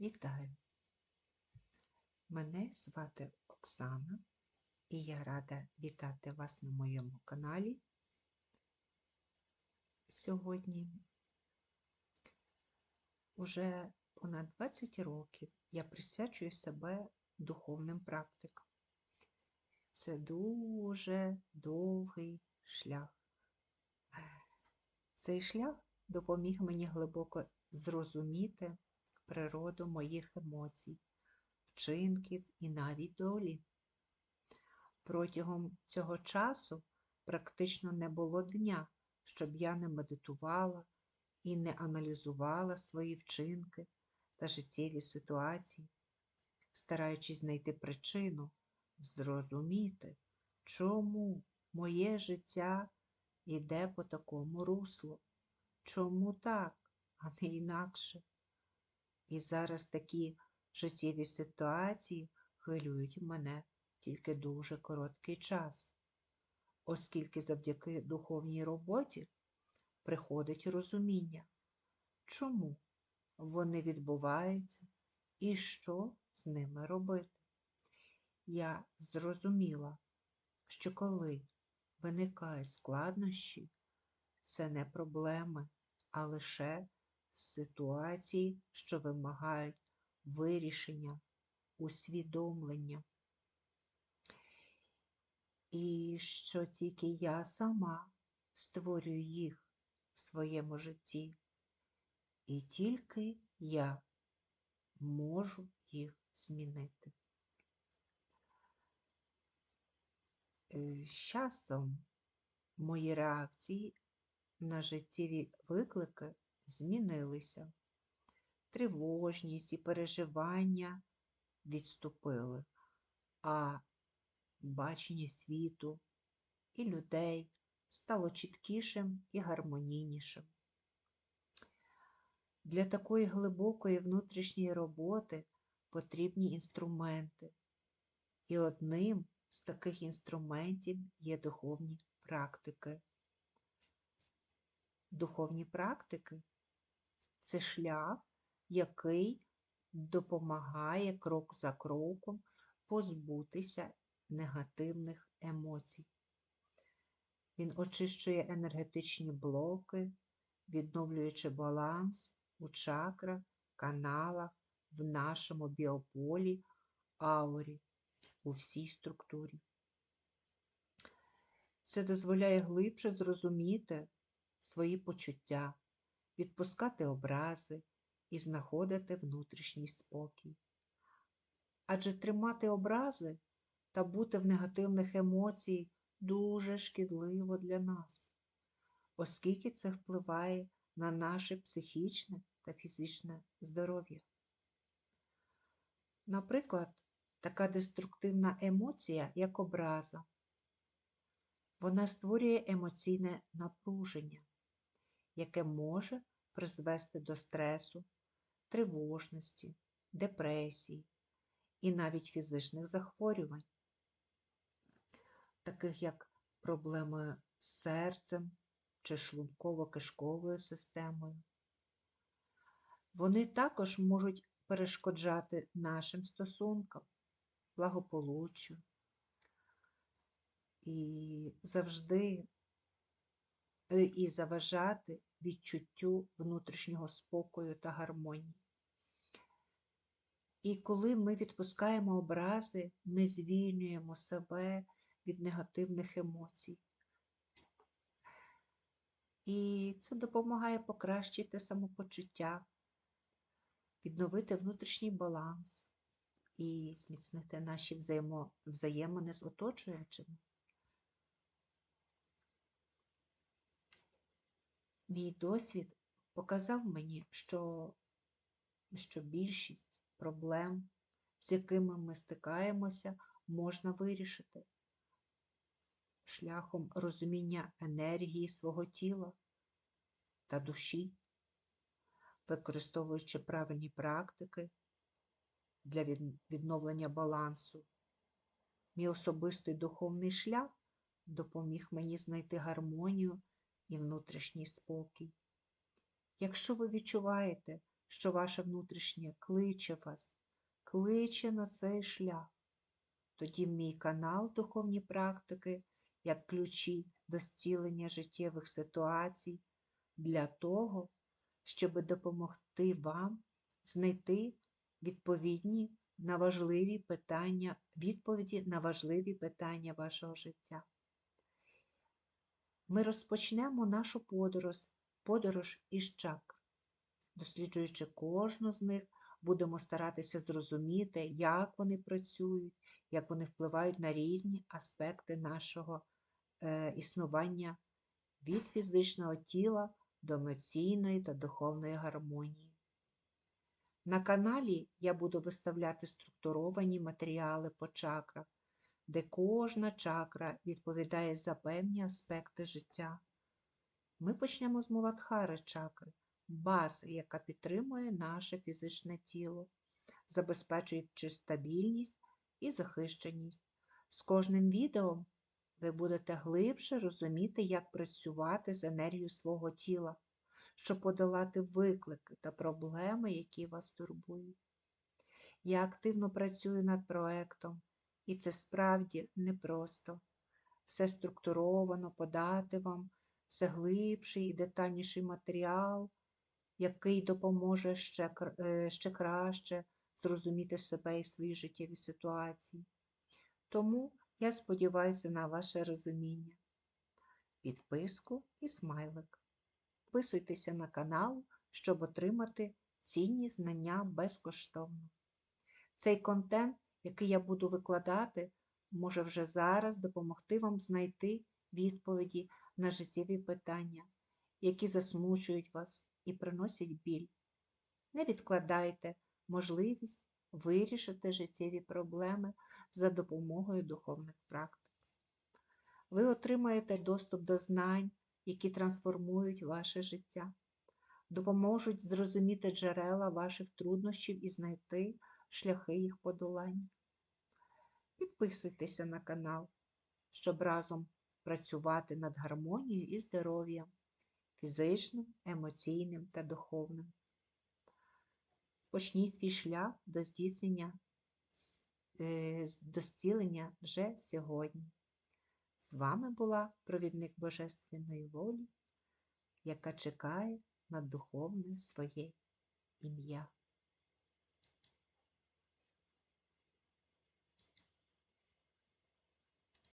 Вітаю! Мене звати Оксана, і я рада вітати вас на моєму каналі сьогодні. Уже понад 20 років я присвячую себе духовним практикам. Це дуже довгий шлях. Цей шлях допоміг мені глибоко зрозуміти природу моїх емоцій, вчинків і навіть долі. Протягом цього часу практично не було дня, щоб я не медитувала і не аналізувала свої вчинки та життєві ситуації, стараючись знайти причину, зрозуміти, чому моє життя йде по такому руслу, чому так, а не інакше. І зараз такі життєві ситуації хвилюють мене тільки дуже короткий час, оскільки завдяки духовній роботі приходить розуміння, чому вони відбуваються і що з ними робити. Я зрозуміла, що коли виникають складнощі, це не проблеми, а лише ситуації, що вимагають вирішення, усвідомлення. І що тільки я сама створюю їх в своєму житті, і тільки я можу їх змінити. Е, З часом мої реакції на життєві виклики змінилися. Тривожність і переживання відступили, а бачення світу і людей стало чіткішим і гармонійнішим. Для такої глибокої внутрішньої роботи потрібні інструменти, і одним з таких інструментів є духовні практики. Духовні практики це шлях, який допомагає крок за кроком позбутися негативних емоцій. Він очищує енергетичні блоки, відновлюючи баланс у чакрах, каналах, в нашому біополі, аурі, у всій структурі. Це дозволяє глибше зрозуміти свої почуття, відпускати образи і знаходити внутрішній спокій. Адже тримати образи та бути в негативних емоцій дуже шкідливо для нас, оскільки це впливає на наше психічне та фізичне здоров'я. Наприклад, така деструктивна емоція, як образа, вона створює емоційне напруження, яке може призвести до стресу, тривожності, депресії і навіть фізичних захворювань, таких як проблеми з серцем чи шлунково-кишковою системою. Вони також можуть перешкоджати нашим стосункам, благополуччю і завжди і заважати відчуттю внутрішнього спокою та гармонії. І коли ми відпускаємо образи, ми звільнюємо себе від негативних емоцій. І це допомагає покращити самопочуття, відновити внутрішній баланс і зміцнити наші взаємо... взаємини з оточуючими. Мій досвід показав мені, що, що більшість проблем, з якими ми стикаємося, можна вирішити шляхом розуміння енергії свого тіла та душі, використовуючи правильні практики для відновлення балансу. Мій особистий духовний шлях допоміг мені знайти гармонію і внутрішній спокій. Якщо ви відчуваєте, що ваше внутрішнє кличе вас, кличе на цей шлях. Тоді мій канал Духовні практики як ключі до зцілення життєвих ситуацій для того, щоб допомогти вам знайти відповідні на важливі питання, відповіді на важливі питання вашого життя. Ми розпочнемо нашу подорож, подорож із чакр. Досліджуючи кожну з них, будемо старатися зрозуміти, як вони працюють, як вони впливають на різні аспекти нашого е, існування від фізичного тіла до емоційної та духовної гармонії. На каналі я буду виставляти структуровані матеріали по чакрах, де кожна чакра відповідає за певні аспекти життя. Ми почнемо з Муладхари чакри, бази, яка підтримує наше фізичне тіло, забезпечуючи стабільність і захищеність. З кожним відео ви будете глибше розуміти, як працювати з енергією свого тіла, щоб подолати виклики та проблеми, які вас турбують. Я активно працюю над проектом, і це справді непросто. Все структуровано, подати вам все глибший і детальніший матеріал, який допоможе ще, е, ще краще зрозуміти себе і свої життєві ситуації. Тому я сподіваюся на ваше розуміння. Підписку і смайлик. Підписуйтеся на канал, щоб отримати цінні знання безкоштовно. Цей контент, який я буду викладати, може вже зараз допомогти вам знайти відповіді на життєві питання, які засмучують вас і приносять біль. Не відкладайте можливість вирішити життєві проблеми за допомогою духовних практик. Ви отримаєте доступ до знань, які трансформують ваше життя, допоможуть зрозуміти джерела ваших труднощів і знайти шляхи їх подолання. Підписуйтеся на канал, щоб разом працювати над гармонією і здоров'ям фізичним, емоційним та духовним. Почніть свій шлях до здійснення, е, до зцілення вже сьогодні. З вами була провідник Божественної волі, яка чекає на духовне своє ім'я.